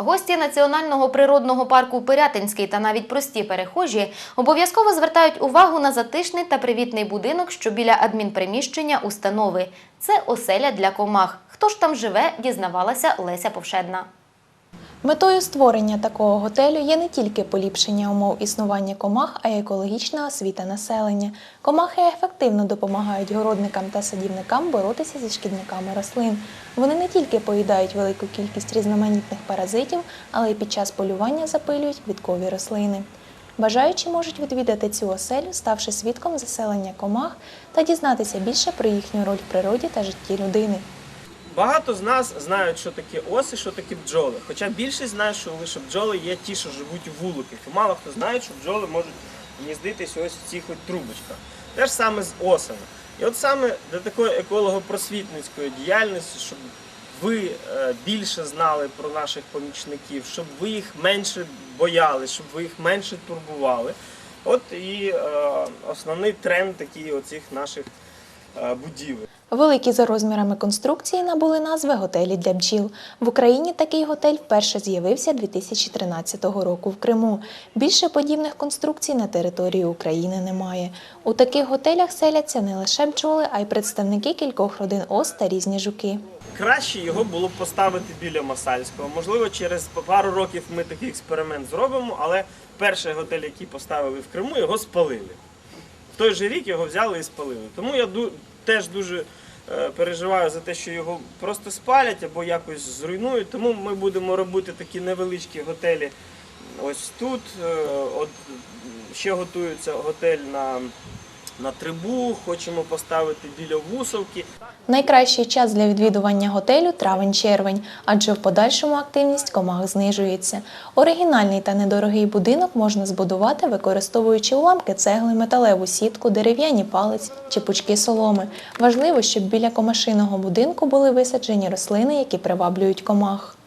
Гості національного природного парку Пирятинський та навіть прості перехожі обов'язково звертають увагу на затишний та привітний будинок, що біля адмінприміщення установи. Це оселя для комах. Хто ж там живе, дізнавалася Леся Повшедна. Метою створення такого готелю є не тільки поліпшення умов існування комах, а й екологічна освіта населення. Комахи ефективно допомагають городникам та садівникам боротися зі шкідниками рослин. Вони не тільки поїдають велику кількість різноманітних паразитів, але й під час полювання запилюють квіткові рослини. Бажаючі можуть відвідати цю оселю, ставши свідком заселення комах та дізнатися більше про їхню роль в природі та житті людини. Багато з нас знають, що таке оси, що таке бджоли. Хоча більшість знає, що лише бджоли є ті, що живуть у вуликах. Мало хто знає, що бджоли можуть гніздитись ось в цих от трубочках. Те ж саме з осами. І от саме для такої еколого-просвітницької діяльності, щоб ви е, більше знали про наших помічників, щоб ви їх менше боялись, щоб ви їх менше турбували. От і е, основний тренд такий оцих наших е, будівель. Великі за розмірами конструкції набули назви готелі для бджіл. В Україні такий готель вперше з'явився 2013 року в Криму. Більше подібних конструкцій на території України немає. У таких готелях селяться не лише бджоли, а й представники кількох родин ос та різні жуки. Краще його було б поставити біля Масальського. Можливо, через пару років ми такий експеримент зробимо, але перший готель, який поставили в Криму, його спалили. Той же рік його взяли і спалили. Тому я теж дуже е, переживаю за те, що його просто спалять або якось зруйнують. Тому ми будемо робити такі невеличкі готелі ось тут. Е, От ще готується готель на, на трибу, хочемо поставити біля Вусовки. Найкращий час для відвідування готелю травень-червень, адже в подальшому активність комах знижується. Оригінальний та недорогий будинок можна збудувати, використовуючи уламки цегли, металеву сітку, дерев'яні палиці чи пучки соломи. Важливо, щоб біля комашиного будинку були висаджені рослини, які приваблюють комах.